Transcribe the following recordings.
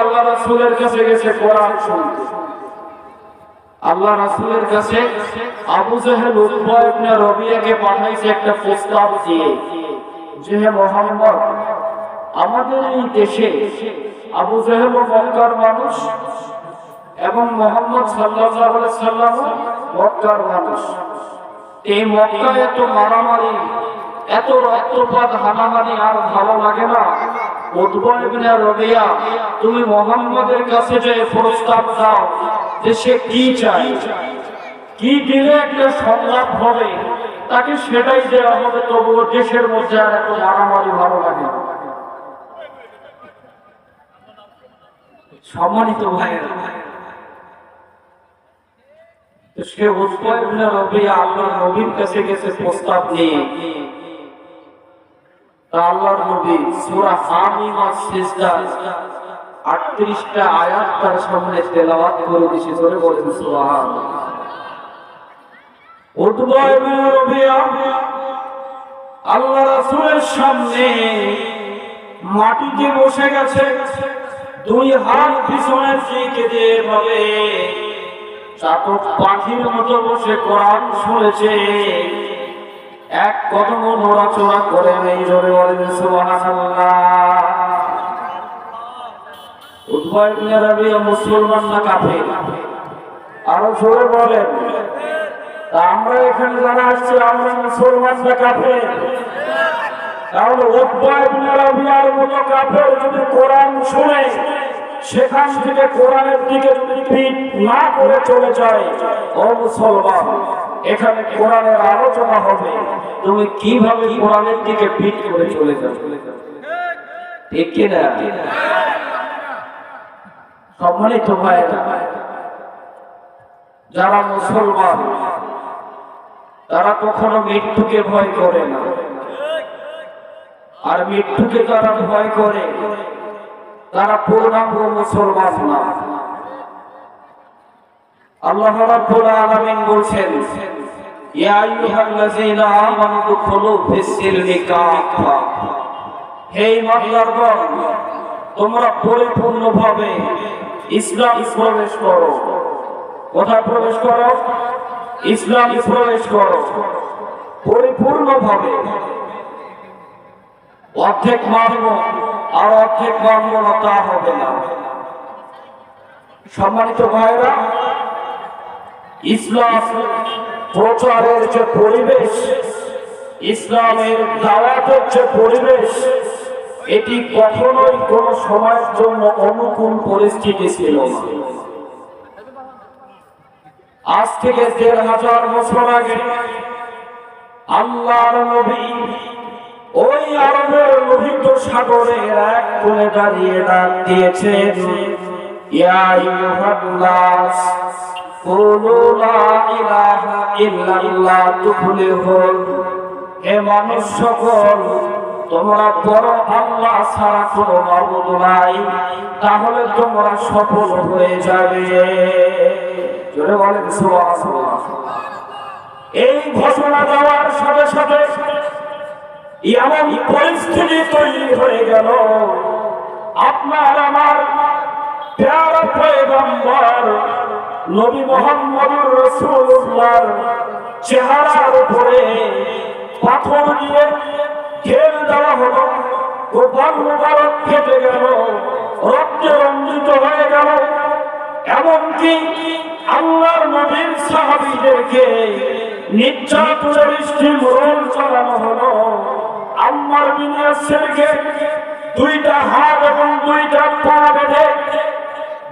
আল্লাহ রাসূলের কাছে গেছে কোরআন আল্লাহ রাসূলের কাছে আবু জাহেল উদ্ভয় রবিয়াকে পাঠাইছে একটা প্রস্তাব দিয়ে। যে মোহাম্মদ, আমাদের এই দেশে আবু জাহেল ও মক্কার মানুষ এবং মোহাম্মদ সাল্লাল্লাহু আলাইহি সাল্লাম মক্কার মানুষ। এই মক্কায় এত মারামারি এত রক্তপাত, হানাহানি আর ভালো লাগে না। তুমি মোহাম্মদের কাছে যে প্রস্তাব দাও যে সে কি চায় কি দিলে একটা সংলাপ হবে? তাকে সেটাই দেওয়া হবে, তবুও দেশের মধ্যে আর এত ভালো লাগে সম্মানিত সে আল্লাহর নবীর কাছে গেছে প্রস্তাব নিয়ে। আল্লাহর নবী সূরা হামিম আর সিজদা 38টা আয়াত তার সামনে তেলাওয়াত করে জোরে বলেন, সুবহানাল্লাহ। উৎপয় ইবনে রবিয়া, আল্লাহ রাসূলের সামনে মাটিতে বসে গেছে, দুই হাত পিছনের দিকে দিয়ে চাতক পাখির মতো বসে কোরআন শুনেছে। এক কদম নড়াচড়া করে নেই জোরে বলেন সুবহানাল্লাহ। উদ্ভয় ইবনে মুসলমান না কাফের। আরও জোরে বলেন, তা আমরা এখানে যারা আসছি, আমরা মুসলমান না কাফের। তাহলে উদ্ভয় ইবনে রাবিয়ার মতো কাফের যদি কোরআন শুনে, সেখান থেকে কোরআনের দিকে যদি পিঠ না করে চলে যায়, ও মুসলমান। এখানে কোরআনের আলোচনা হবে। তুমি কীভাবে কোরআনের দিকে পিঠ করে চলে যাও ঠিক কিনা সম্মানিত ভাইরা যারা মুসলমান, তারা কখনো মৃত্যুকে ভয় করে না। আর মৃত্যুকে যারা ভয় করে, তারা পূর্ণাঙ্গ মুসলমান না। আল্লাহ রাব্বুল আলামিন বলছেন দুখুলু ফিস-সিলমি কাফা হে তোমরা পরিপূর্ণভাবে ইসলাম প্রবেশ করো। কোথায় প্রবেশ করো? ইসলাম প্রবেশ করো। পরিপূর্ণভাবে। অর্ধেক মানব আর অর্ধেক মানব না, তা হবে না। সম্মানিত ভাইরা ইসলাম প্রচারের যে পরিবেশ, ইসলামের দাওয়াতের যে পরিবেশ, এটি কখনোই কোন সময়ের জন্য অনুকূল পরিস্থিতি ছিল আজ থেকে দেড় হাজার বছর আগে আল্লাহর নবী ওই আরবের লোহিত সাগরের এক কোণে দাঁড়িয়ে ডাক দিয়েছেন, ইয়া হে মানুষ সকল তোমরা বড় কোনো নাই। তাহলে তোমরা সফল হয়ে যাবে। এই ঘোষণা দেওয়ার সাথে সাথে এমন পরিস্থিতি তৈরি হয়ে গেল। আপনার আমার নবী মোহাম্মদুর রাসূলুল্লাহর চেহারার উপরে পাথর দিয়ে ঢেল দেওয়া হলো গোপাল মুবারক ফেটে গেল, রক্তে রঞ্জিত হয়ে গেল। এমনকি আল্লাহর নবীর সাহাবীদেরকে নির্যাতনের স্টিমরোল চালানো হলো। আম্মার বিনিয়াসেরকে দুইটা হাত এবং দুইটা পা বেঁধে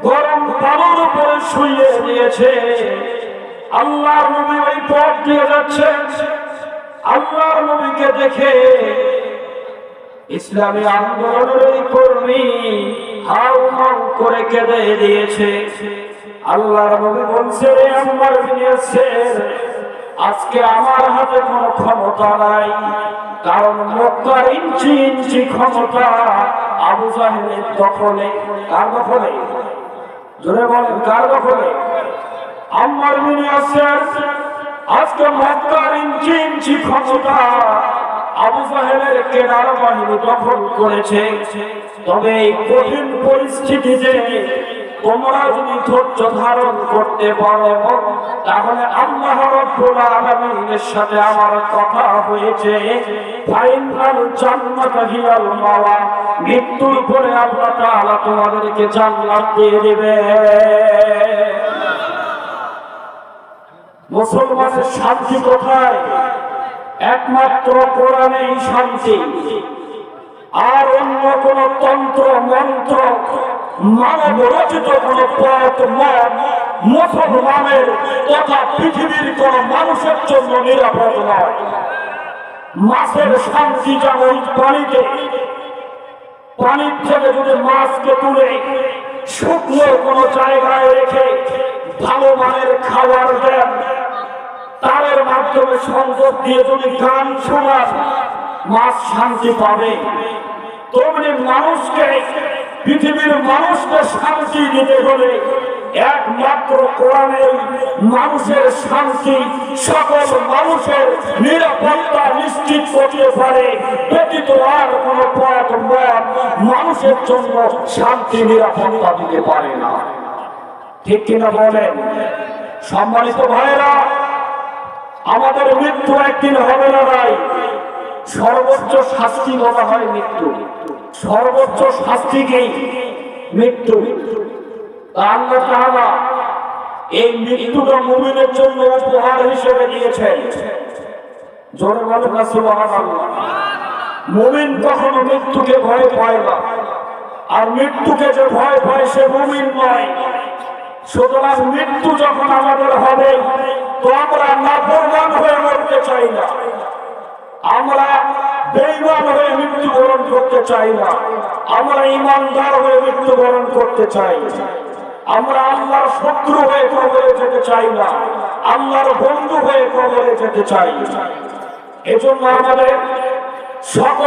গরম পানির উপরে শুইয়ে দিয়েছে। আল্লাহর নবী ওই পথ দিয়ে যাচ্ছে আল্লাহর নবীকে দেখে ইসলামী আন্দোলনের এই কর্মী হাউ হাউ করে কেঁদে দিয়েছে। আল্লাহর নবী বলছে রে আমার বিনিয়াসের আজকে আমার হাতে কোনো ক্ষমতা নাই। কারণ মক্কার ইঞ্চি ইঞ্চি ক্ষমতা আবু জাহেলের দখলে, কার দখলে? জোরে বলেন কার দখলে। আমার মিনি আছে আজকে মক্কার ইঞ্চি ইঞ্চি ক্ষমতা আবু সাহেবের কেনার বাহিনী দখল করেছে। তবে এই কঠিন পরিস্থিতিতে তোমরা যদি ধৈর্য ধারণ করতে পারো। তাহলে আল্লাহ রব্বুল আলামিনের সাথে আমার কথা হয়েছে। ফাইনাল জান্নাত হিয়াল মাওয়া। মৃত্যুর পরে আল্লাহ তাআলা তোমাদেরকে জান্নাত দিয়ে দিবে। মুসলমানের শান্তি কোথায়? একমাত্র কোরআনেই শান্তি। আর অন্য কোন তন্ত্র, মন্ত্র মানব রচিত কোন পথ মত মুসলমানের তথা পৃথিবীর কোন মানুষের জন্য নিরাপদ নয়। মাছের শান্তি যেমন পানিতে পানির থেকে যদি মাছকে তুলে শুকনো কোনো জায়গায় রেখে ভালো মানের খাবার দেন, তারের মাধ্যমে সংযোগ দিয়ে যদি গান শোনান, মাছ শান্তি পাবে। তেমনি মানুষকে পৃথিবীর মানুষকে শান্তি দিতে হলে একমাত্র কোরআনের মানুষের শান্তি সকল মানুষের নিরাপত্তা নিশ্চিত করতে পারে। ব্যতীত আর কোন মানুষের জন্য শান্তি, নিরাপত্তা দিতে পারে না। ঠিক কিনা বলেন? সম্মানিত ভাইরা আমাদের মৃত্যু একদিন হবে না ভাই? সর্বোচ্চ শাস্তি বলা হয় মৃত্যু। সর্বোচ্চ শাস্তিকেই মৃত্যু। আল্লাহ এই মৃত্যুটা মুমিনের জন্য উপহার হিসেবে দিয়েছেন। জোরে বলে না মুমিন কখনো মৃত্যুকে ভয় পায় না। আর মৃত্যুকে যে ভয় পায় সে মুমিন নয়। সুতরাং মৃত্যু যখন আমাদের হবে, তো আমরা নাফরমান হয়ে মরতে চাই না। আমরা বেঈমান হয়ে মৃত্যুবরণ করতে চাই না। আমরা ইমানদার হয়ে মৃত্যুবরণ করতে চাই। আমরা আল্লাহর শত্রু হয়ে কবরে যেতে চাই না। আল্লাহর বন্ধু হয়ে কবরে যেতে চাই। এজন্য আমাদের সকল